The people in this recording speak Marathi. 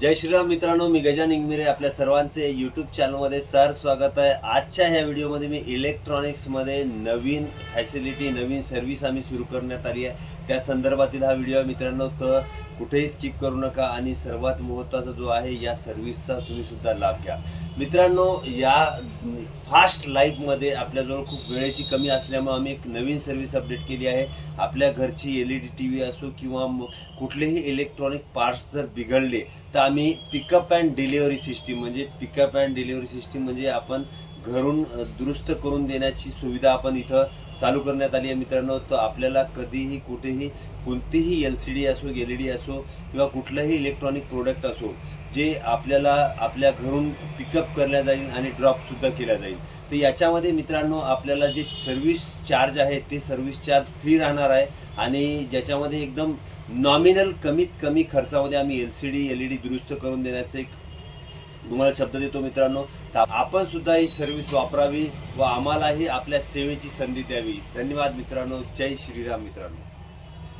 जय श्रीराम मित्रांनो मी गजान इंगमिरे आपल्या सर्वांचे यूट्यूब चॅनलमध्ये सर स्वागत आहे. आजच्या ह्या व्हिडिओमध्ये मी इलेक्ट्रॉनिक्समध्ये नवीन फॅसिलिटी नवीन सर्व्हिस आम्ही सुरू करण्यात आली आहे. त्या संदर्भातील हा व्हिडिओ आहे मित्रांनो तर कुठेही स्किप करू नका आणि सर्वात महत्त्वाचा जो आहे या सर्व्हिसचा तुम्ही सुद्धा लाभ घ्या. मित्रांनो या फास्ट लाईफमध्ये आपल्याजवळ खूप वेळेची कमी असल्यामुळे आम्ही एक नवीन सर्व्हिस अपडेट केली आहे. आपल्या घरची L E D T V असो किंवा कुठलेही इलेक्ट्रॉनिक पार्ट्स जर बिघडले तर आम्ही पिकअप अँड डिलिव्हरी सिस्टीम म्हणजे पिकअप अँड डिलिव्हरी सिस्टीम म्हणजे आपण घरून दुरुस्त करून देण्याची सुविधा आपण इथं चालू करण्यात आली आहे मित्रांनो. तर आपल्याला कधीही कुठेही कोणतीही एल सी डी असो एल ई डी असो किंवा कुठलंही इलेक्ट्रॉनिक प्रोडक्ट असो जे आपल्याला आपल्या घरून पिकअप करल्या जाईल आणि ड्रॉपसुद्धा केल्या जाईल. तर याच्यामध्ये मित्रांनो आपल्याला जे सर्व्हिस चार्ज आहे ते सर्व्हिस चार्ज फ्री राहणार आहे आणि ज्याच्यामध्ये एकदम नॉमिनल कमीत कमी खर्चामध्ये आम्ही L C D L E D दुरुस्त करून देण्याचं एक तुम्हाला शब्द देतो मित्रांनो. आपण सुद्धा ही सर्व्हिस वापरावी व आम्हालाही आपल्या सेवेची संधी द्यावी. धन्यवाद मित्रांनो. जय श्रीराम मित्रांनो.